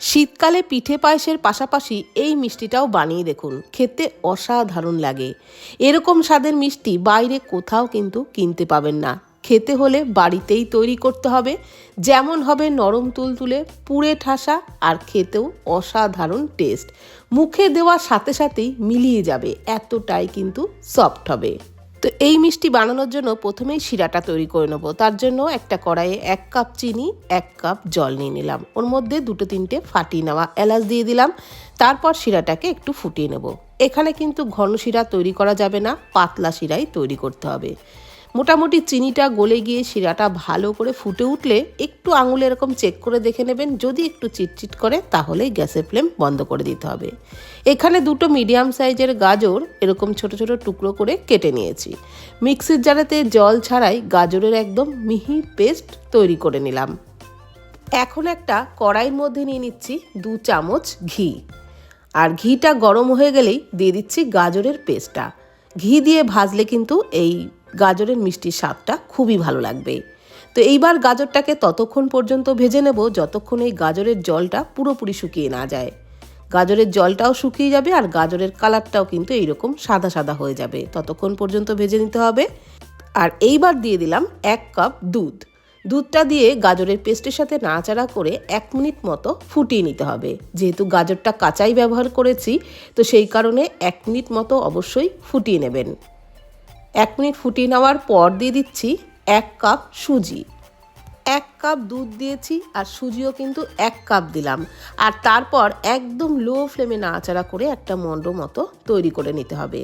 শীতকালে পিঠে পায়েসের পাশাপাশি এই মিষ্টিটাও বানিয়ে দেখুন। খেতে অসাধারণ লাগে। এরকম স্বাদের মিষ্টি বাইরে কোথাও কিন্তু কিনতে পাবেন না। খেতে হলে বাড়িতেই তৈরি করতে হবে। যেমন হবে নরম তুলতুলে, পুড়ে ঠাসা আর খেতেও অসাধারণ টেস্ট। মুখে দেওয়ার সাথে সাথেই মিলিয়ে যাবে। এতটাই কিন্তু সফট হবে। তো এই মিষ্টি বানানোর জন্য প্রথমেই শিরাটা তৈরি করে নেব। তার জন্য একটা কড়াইয়ে এক কাপ চিনি, এক কাপ জল নিয়ে নিলাম। ওর মধ্যে দুটো তিনটে ফাটিয়ে নেওয়া এলাচ দিয়ে দিলাম। তারপর শিরাটাকে একটু ফুটিয়ে নেব। এখানে কিন্তু ঘন শিরা তৈরি করা যাবে না, পাতলা শিরাই তৈরি করতে হবে। মোটামুটি চিনিটা গলে গিয়ে শিরাটা ভালো করে ফুটে উঠলে একটু আঙুলে এরকম চেক করে দেখে নেবেন। যদি একটু চিটচিট করে তাহলে গ্যাসের ফ্লেম বন্ধ করে দিতে হবে। এখানে দুটো মিডিয়াম সাইজের গাজর এরকম ছোট ছোট টুকরো করে কেটে নিয়েছি। মিক্সির জারেতে জল ছাড়াই গাজরের একদম মিহি পেস্ট তৈরি করে নিলাম। এখন একটা কড়াইয়ের মধ্যে নিয়ে নিচ্ছি দু চামচ ঘি। আর ঘিটা গরম হয়ে গেলেই দিয়ে দিচ্ছি গাজরের পেস্টটা ঘি দিয়ে ভাজলে কিন্তু এই গাজরের মিষ্টির স্বাদটা খুবই ভালো লাগবে। তো এইবার গাজরটাকে ততক্ষণ পর্যন্ত ভেজে নেব যতক্ষণ এই গাজরের জলটা পুরোপুরি শুকিয়ে না যায়। গাজরের জলটাও শুকিয়ে যাবে আর গাজরের কালারটাও কিন্তু এইরকম সাদা সাদা হয়ে যাবে। ততক্ষণ পর্যন্ত ভেজে নিতে হবে। আর এইবার দিয়ে দিলাম এক কাপ দুধ। দুধটা দিয়ে গাজরের পেস্টের সাথে নাড়াচাড়া করে এক মিনিট মতো ফুটিয়ে নিতে হবে। যেহেতু গাজরটা কাঁচাই ব্যবহার করেছি, তো সেই কারণে এক মিনিট মতো অবশ্যই ফুটিয়ে নেবেন। এক মিনিট ফুটিয়ে নেওয়ার পর দিয়ে দিচ্ছি এক কাপ সুজি। এক কাপ দুধ দিয়েছি আর সুজিও কিন্তু এক কাপ দিলাম। আর তারপর একদম লো ফ্লেমে নাড়াচাড়া করে একটা মন্ড মতো তৈরি করে নিতে হবে।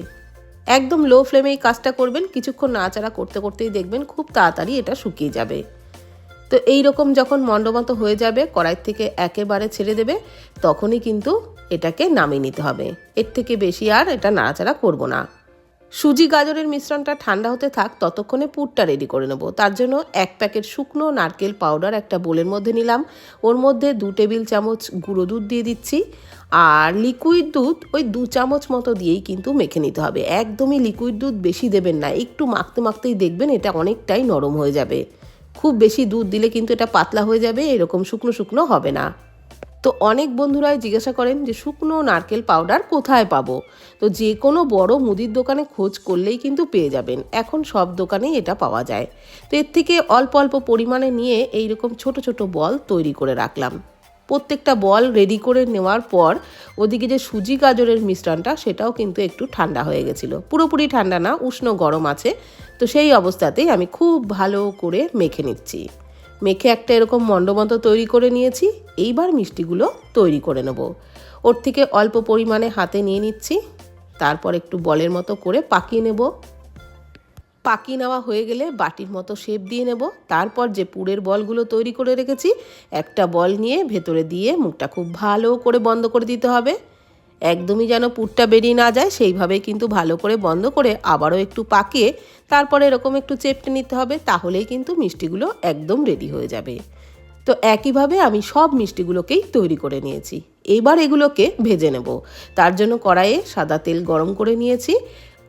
একদম লো ফ্লেমে এই কাজটা করবেন, কিছুক্ষণ নাড়াচাড়া করতে করতেই দেখবেন খুব তাড়াতাড়ি এটা শুকিয়ে যাবে। তো এই রকম যখন মন্ডমতো হয়ে যাবে, কড়াই থেকে একেবারে ছেড়ে দেবে, তখনই কিন্তু এটাকে নামিয়ে নিতে হবে। এর থেকে বেশি আর এটা নাড়াচাড়া করব না। সুজি গাজরের মিশ্রণটা ঠান্ডা হতে থাক, ততক্ষণে পুরটা রেডি করে নেব। তার জন্য এক প্যাকেট শুকনো নারকেল পাউডার একটা বোলের মধ্যে নিলাম। ওর মধ্যে দু টেবিল চামচ গুঁড়ো দুধ দিয়ে দিচ্ছি। আর লিকুইড দুধ ওই দু চামচ মতো দিয়েই কিন্তু মেখে নিতে হবে। একদমই লিকুইড দুধ বেশি দেবেন না, একটু মাখতে মাখতেই দেখবেন এটা অনেকটাই নরম হয়ে যাবে। খুব বেশি দুধ দিলে কিন্তু এটা পাতলা হয়ে যাবে, এরকম শুকনো শুকনো হবে না। তো অনেক বন্ধুরাই জিজ্ঞাসা করেন যে, শুকনো নারকেল পাউডার কোথায় পাবো? তো যে কোনো বড় মুদির দোকানে খোঁজ করলেই কিন্তু পেয়ে যাবেন। এখন সব দোকানেই এটা পাওয়া যায়। তো এর থেকে অল্প অল্প পরিমাণে নিয়ে এই রকম ছোট ছোট বল তৈরি করে রাখলাম। প্রত্যেকটা বল রেডি করে নেওয়ার পর ওদিকে যে সুজি গাজরের মিশ্রণটা, সেটাও কিন্তু একটু ঠান্ডা হয়ে গেছিল। পুরোপুরি ঠান্ডা না, উষ্ণ গরম আছে। তো সেই অবস্থাতেই আমি খুব ভালো করে মেখে নিচ্ছি। মেখে একটা এরকম মণ্ডমতো তৈরি করে নিয়েছি। এইবার মিষ্টিগুলো তৈরি করে নেব। ওর থেকে অল্প পরিমাণে হাতে নিয়ে নিচ্ছি, তারপর একটু বলের মতো করে পাকিয়ে নেব। পাকিয়ে নেওয়া হয়ে গেলে বাটির মতো শেপ দিয়ে নেব। তারপর যে পুরের বলগুলো তৈরি করে রেখেছি, একটা বল নিয়ে ভেতরে দিয়ে মুখটা খুব ভালো করে বন্ধ করে দিতে হবে। একদমই যেন পুরটা বেরিয়ে না যায় সেইভাবে কিন্তু ভালো করে বন্ধ করে আবারও একটু পাকিয়ে তারপরে এরকম একটু চেপটে নিতে হবে, তাহলেই কিন্তু মিষ্টিগুলো একদম রেডি হয়ে যাবে। তো একইভাবে আমি সব মিষ্টিগুলোকেই তৈরি করে নিয়েছি। এবার এগুলোকে ভেজে নেব। তার জন্য কড়াইয়ে সাদা তেল গরম করে নিয়েছি।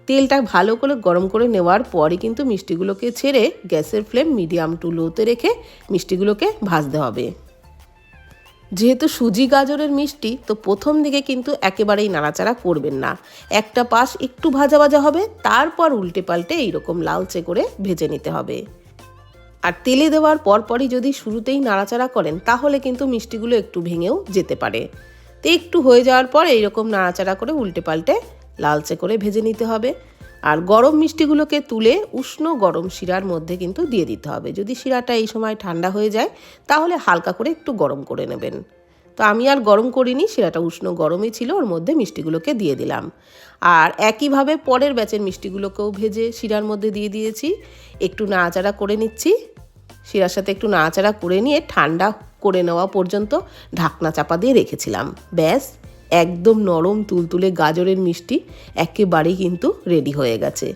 তেলটা ভালো করে গরম করে নেওয়ার পরে কিন্তু মিষ্টিগুলোকে ছেড়ে গ্যাসের ফ্লেম মিডিয়াম টু লোতে রেখে মিষ্টিগুলোকে ভাজতে হবে। যেহেতু সুজি গাজরের মিষ্টি, তো প্রথম দিকে কিন্তু একেবারেই নাড়াচাড়া করবেন না। একটা পাশ একটু ভাজা ভাজা হবে, তারপর উল্টে পাল্টে এইরকম লালচে করে ভেজে নিতে হবে। আর তেলে দেওয়ার পরপরই যদি শুরুতেই নাড়াচাড়া করেন, তাহলে কিন্তু মিষ্টিগুলো একটু ভেঙেও যেতে পারে। তো একটু হয়ে যাওয়ার পর এইরকম নাড়াচাড়া করে উল্টে পাল্টে লালচে করে ভেজে নিতে হবে। আর গরম মিষ্টিগুলোকে তুলে উষ্ণ গরম শিরার মধ্যে কিন্তু দিয়ে দিতে হবে। যদি শিরাটা এই সময় ঠান্ডা হয়ে যায়, তাহলে হালকা করে একটু গরম করে নেবেন। তো আমি আর গরম করিনি, শিরাটা উষ্ণ গরমই ছিল, ওর মধ্যে মিষ্টিগুলোকে দিয়ে দিলাম। আর একইভাবে পরের ব্যাচের মিষ্টিগুলোকেও ভেজে শিরার মধ্যে দিয়ে দিয়েছি। একটু নাড়াচাড়া করে নিচ্ছি। শিরার সাথে একটু নাড়াচাড়া করে নিয়ে ঠান্ডা করে নেওয়া পর্যন্ত ঢাকনা চাপা দিয়ে রেখেছিলাম। ব্যাস, একদম নরম তুলতুলে গাজরের মিষ্টি একেবারেই কিন্তু রেডি হয়ে গেছে।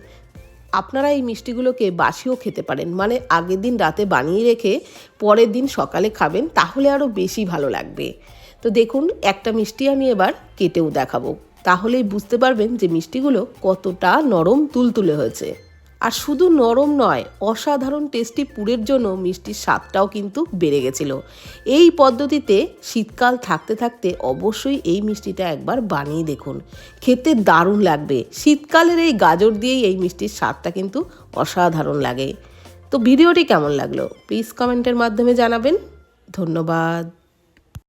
আপনারা এই মিষ্টিগুলোকে বাসিও খেতে পারেন মানে আগের দিন রাতে বানিয়ে রেখে পরের দিন সকালে খাবেন, তাহলে আরও বেশি ভালো লাগবে। তো দেখুন, একটা মিষ্টি আমি এবার কেটেও দেখাবো। তাহলেই বুঝতে পারবেন যে মিষ্টিগুলো কতটা নরম তুলতুলে হয়েছে। আর শুধু নরম নয়, অসাধারণ টেস্টি পুরের জন্য মিষ্টির স্বাদটাও কিন্তু বেড়ে গেছিল। এই পদ্ধতিতে শীতকাল থাকতে থাকতে অবশ্যই এই মিষ্টিটা একবার বানিয়ে দেখুন। খেতে দারুণ লাগবে। শীতকালের এই গাজর দিয়েই এই মিষ্টির স্বাদটা কিন্তু অসাধারণ লাগে। তো ভিডিওটি কেমন লাগল? প্লিজ কমেন্টের মাধ্যমে জানাবেন। ধন্যবাদ।